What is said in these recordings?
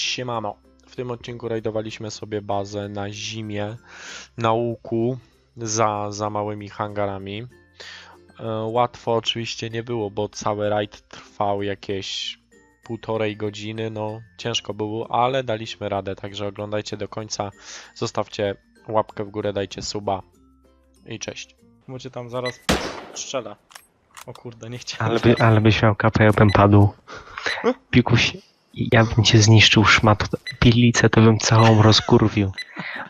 Siemano. W tym odcinku rajdowaliśmy sobie bazę na zimie, na łuku, za, za małymi hangarami. E, Łatwo oczywiście nie było, bo cały rajd trwał jakieś półtorej godziny, no ciężko było, ale daliśmy radę, także oglądajcie do końca, zostawcie łapkę w górę, dajcie suba i cześć. Bo cię tam zaraz strzela. O kurde, nie chciałem. Ale, by, ale byś miał kapę, ja bym padł. Pikuś, ja bym cię zniszczył szmat. Pilicę to bym całą rozkurwił.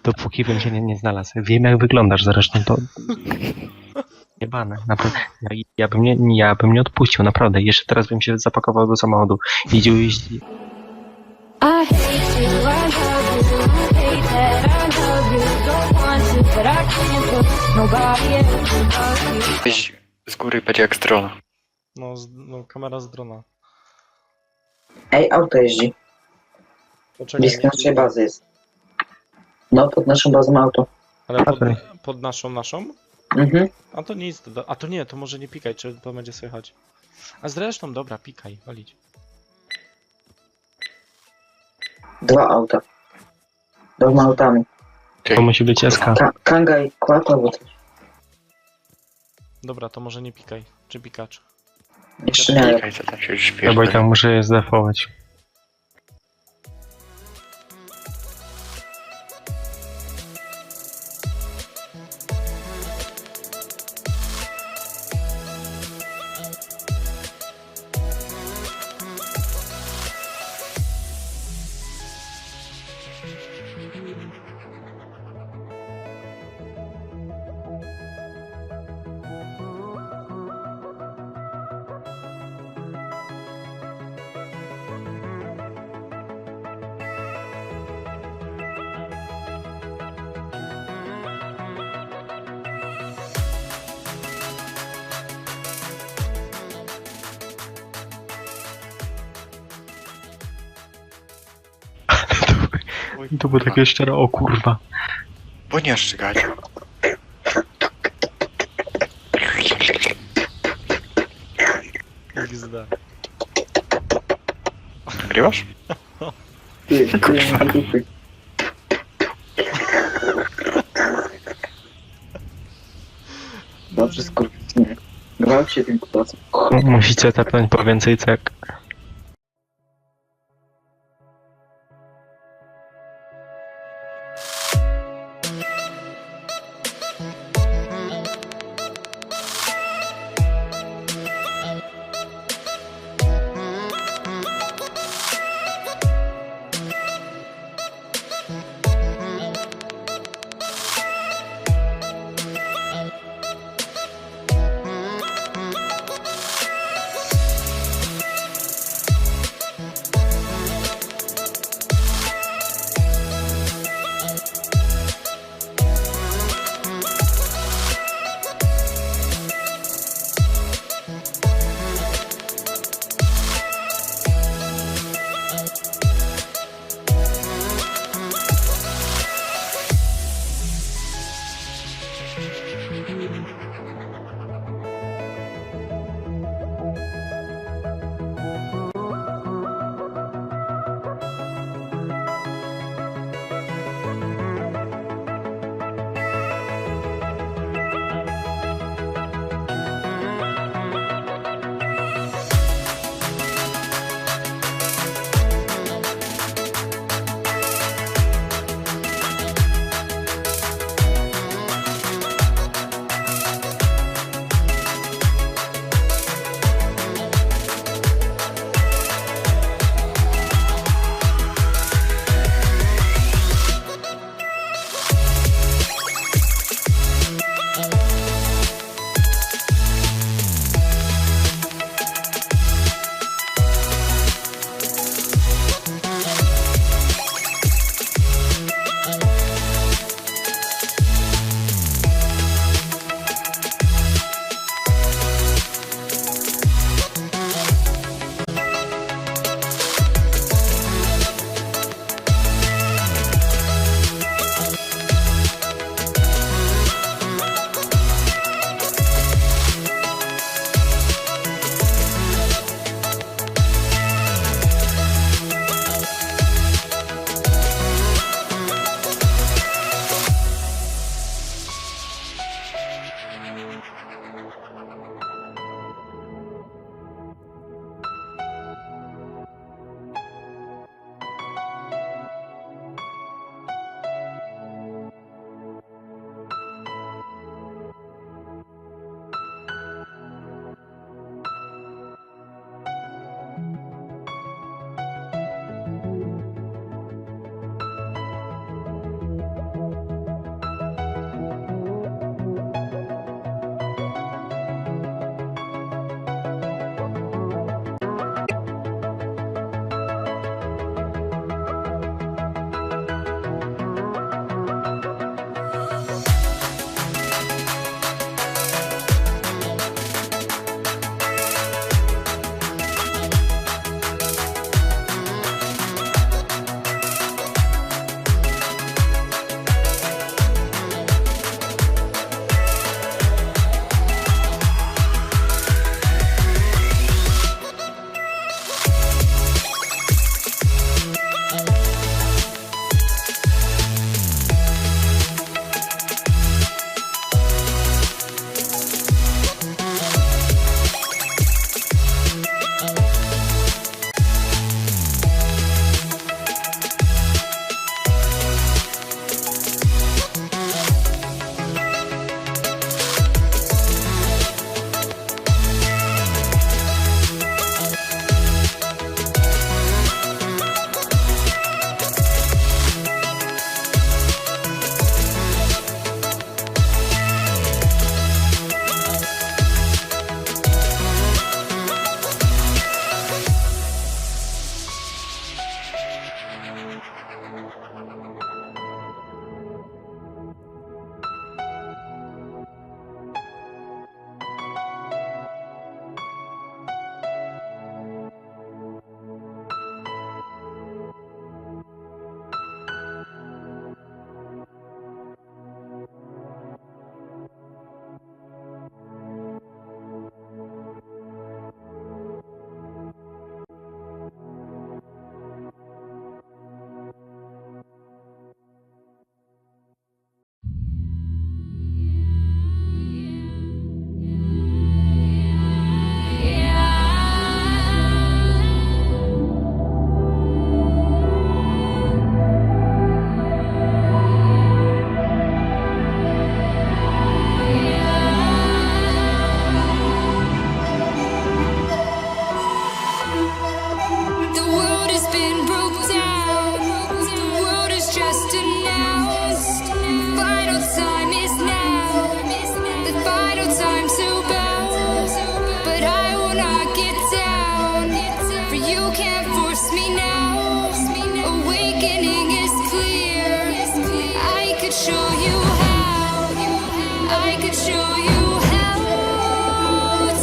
Dopóki bym cię nie, nie znalazł. Wiem jak wyglądasz zresztą, to... Jebane, naprawdę. Ja, ja, bym nie, ja bym nie odpuścił, naprawdę. Jeszcze teraz bym się zapakował do samochodu. Jeździł, jeździł. I hate you, I love you, hate that I love you, don't want to, but I can't put nobody else above you. Weź z góry będzie jak z drona. No, z, no kamera z drona. Ej, auto jeździ. Poczekaj, Blisko naszej bazy jest. No, pod naszą bazą auto. ale pod, Okej. pod naszą, naszą? Mhm. A to nic, do- a to nie, to może nie pikaj, czy to będzie słychać. A zresztą, dobra, pikaj, walić. Dwa auta. Dwoma autami. To musi być SK. Ka Kanga i Kłapa, bo coś. Dobra, to może nie pikaj, czy pikacz. Jeszcze miałem. Klikaj, co tam i. To było takie szczere, o kurwa. Bo nie szczygać. XD. Nagrywasz? Dobrze, skurwysynie. Gwałcie tym kutasem. Musicie tapnąć po więcej cek.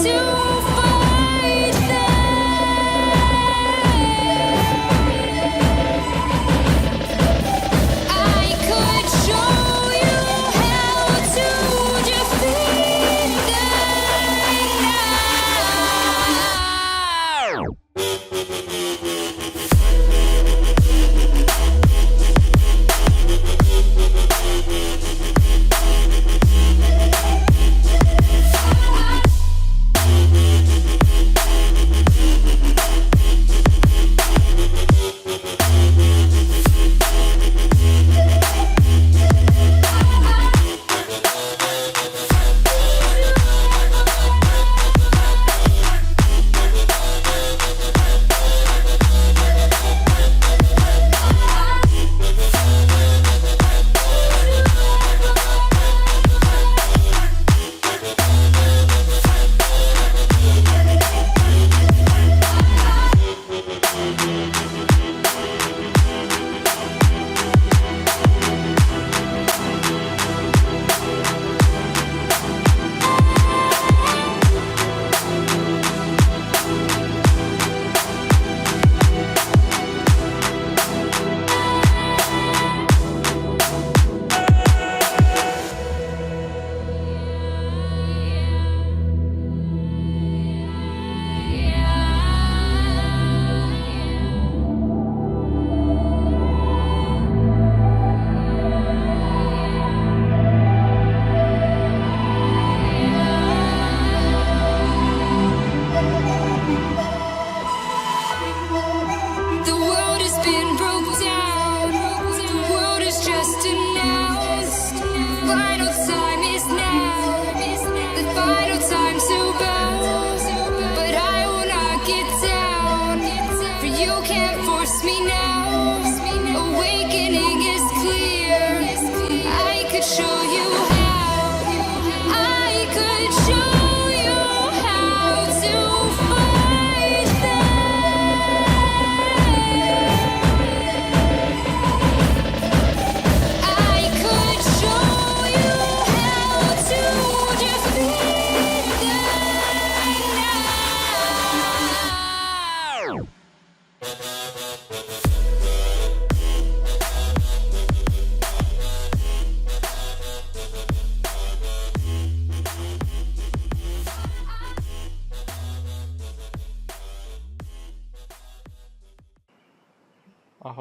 to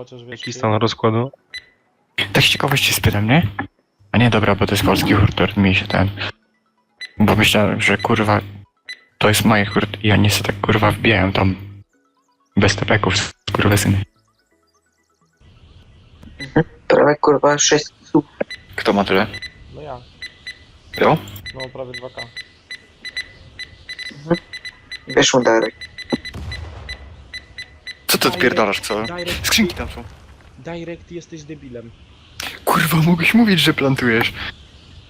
chociaż wiesz... Jaki stan rozkładu? Tak z ciekawości spytam, nie? A nie, dobra, bo to jest polski hurtor, mi się ten... Bo myślałem, że kurwa... To jest moje hurt i oni się tak kurwa wbijają tam... Bez tepeków, z kurwa syny. Prawie kurwa 6 stóp. Kto ma tyle? No ja. Jo? No prawie 2K. Wyszło Darek. Co ty odpierdalasz, co? Direct, Skrzynki tam są. direct jesteś debilem. Kurwa, mogłeś mówić, że plantujesz.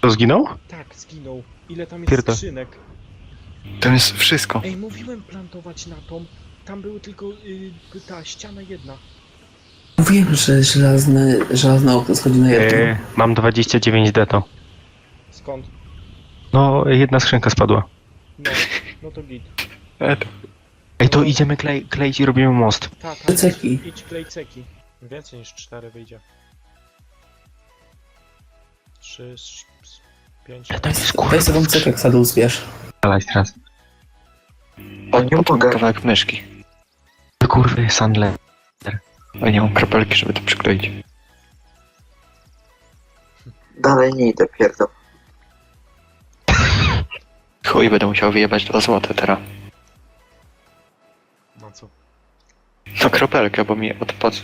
To zginął? Tak, zginął. Ile tam jest Pierdol. skrzynek? Tam jest wszystko. Ej, mówiłem plantować na tą. Tam były tylko y, ta ściana jedna. Mówiłem, że żelazne, żelazne okno schodzi na jedno. E, mam 29 deto. Skąd? No, jedna skrzynka spadła. No, no to git. E, to- Ej, to idziemy klej, kleić i robimy most. Tak, tak. Ceki. Idź klej ceki. Więcej niż 4 wyjdzie. 3, 5, To jest Weź sobie cekę ksadu zbierz. Dalej teraz. O, nie mogę. Kawałek myszki. Ty kurwy, sandle. A nie mam kropelki, żeby to przykleić. Dalej nie idę, pierdol. Chuj, będę musiał wyjebać 2 złote teraz. No kropelkę, bo mi odpadł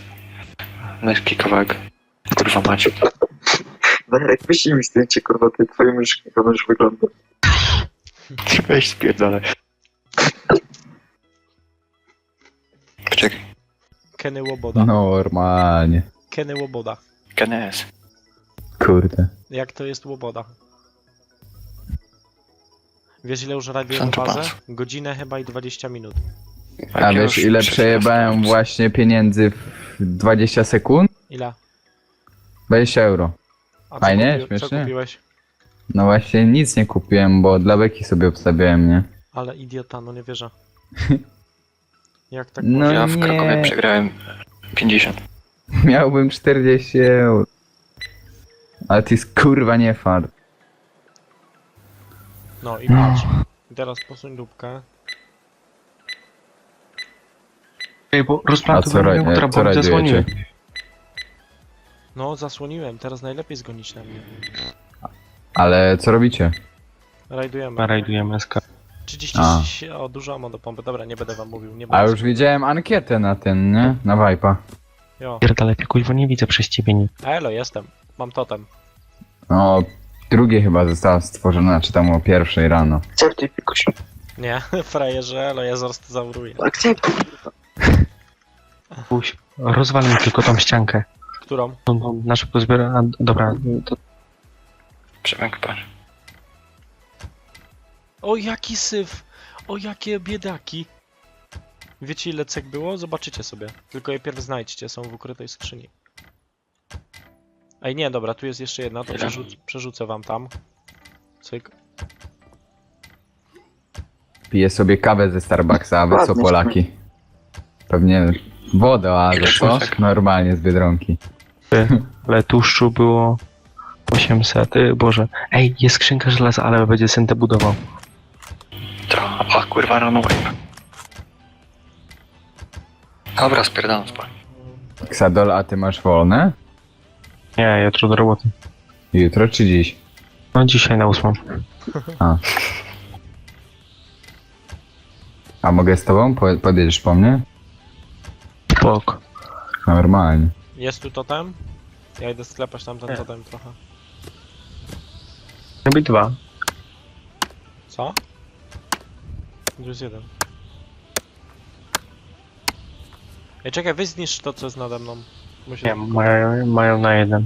myszki kawałek. Kurwa macie. Darek, wyślij mi zdjęcie kurwa tej twojej myszki, jak ona już wygląda. Weź spierdolę. Poczekaj. Kenny Łoboda. Normalnie. Kenny Łoboda. KNS. Kurde. Jak to jest Łoboda? Wiesz ile już rajdujemy Sancho bazę? Panza. Godzinę chyba i 20 minut. A wiesz ile przejebałem właśnie pieniędzy w 20 sekund? Ile? 20 euro. A co Fajnie? kupi- Co Śmiesznie? kupiłeś? No właśnie nic nie kupiłem, bo dla beki sobie obstawiałem, nie? Ale idiota, no nie wierzę. Jak tak No? Ja w nie. Krakowie przegrałem 50. Miałbym 40 euro. Ale to jest kurwa nie fart. No i patrz. I teraz posuń dupkę. Ej, bo co, ra- która, co bo rajdujecie? No, zasłoniłem, teraz najlepiej zgonić na mnie. Ale co robicie? Rajdujemy. Rajdujemy SK. 30 A. o dużo ammo do pompy. Dobra, nie będę wam mówił, nie A już widziałem ankietę na ten, nie? Na Vipa. Jo. Pierdolę, kuźwa nie widzę przez ciebie nic. Elo, jestem. Mam totem. No, drugie chyba została stworzona, czy tam o pierwszej rano. Akceptuj, pikusiu. Nie, frajerze, elo, ja zaraz to zauruję. Akceptuj. Puść. Rozwal mi tylko tą ściankę. Którą? No, no, na szybko zbiorę. A, dobra, to Przemek, patrz. O, jaki syf! O, jakie biedaki! Wiecie ile cek było? Zobaczycie sobie. Tylko je pierw znajdźcie, są w ukrytej skrzyni. Ej, nie, dobra, tu jest jeszcze jedna, to Ile? przerzuc przerzucę wam tam. Cyk. Piję sobie kawę ze Starbucksa, a wy co Ładnie, Polaki? Pewnie wodę, a Ile co? Normalnie z Biedronki. ale tłuszczu było 800. y, Boże. Ej, jest skrzynka żelaza, ale będzie syntę budował. O kurwa, rano łeb. Dobra, spierdalam spać. Ksadol, a ty masz wolne? Nie, jutro do roboty. Jutro czy dziś? No dzisiaj na ósmą. A mogę z tobą? Po, podjedziesz po mnie? Spok. Normalnie. Jest tu totem? Ja idę sklepać tam ten Nie. totem trochę. Chyba dwa. Co? Tu jest jeden. Ej, czekaj, wy zniszcz to, co jest nade mną. Muszę... Nie, mają, mają na jeden.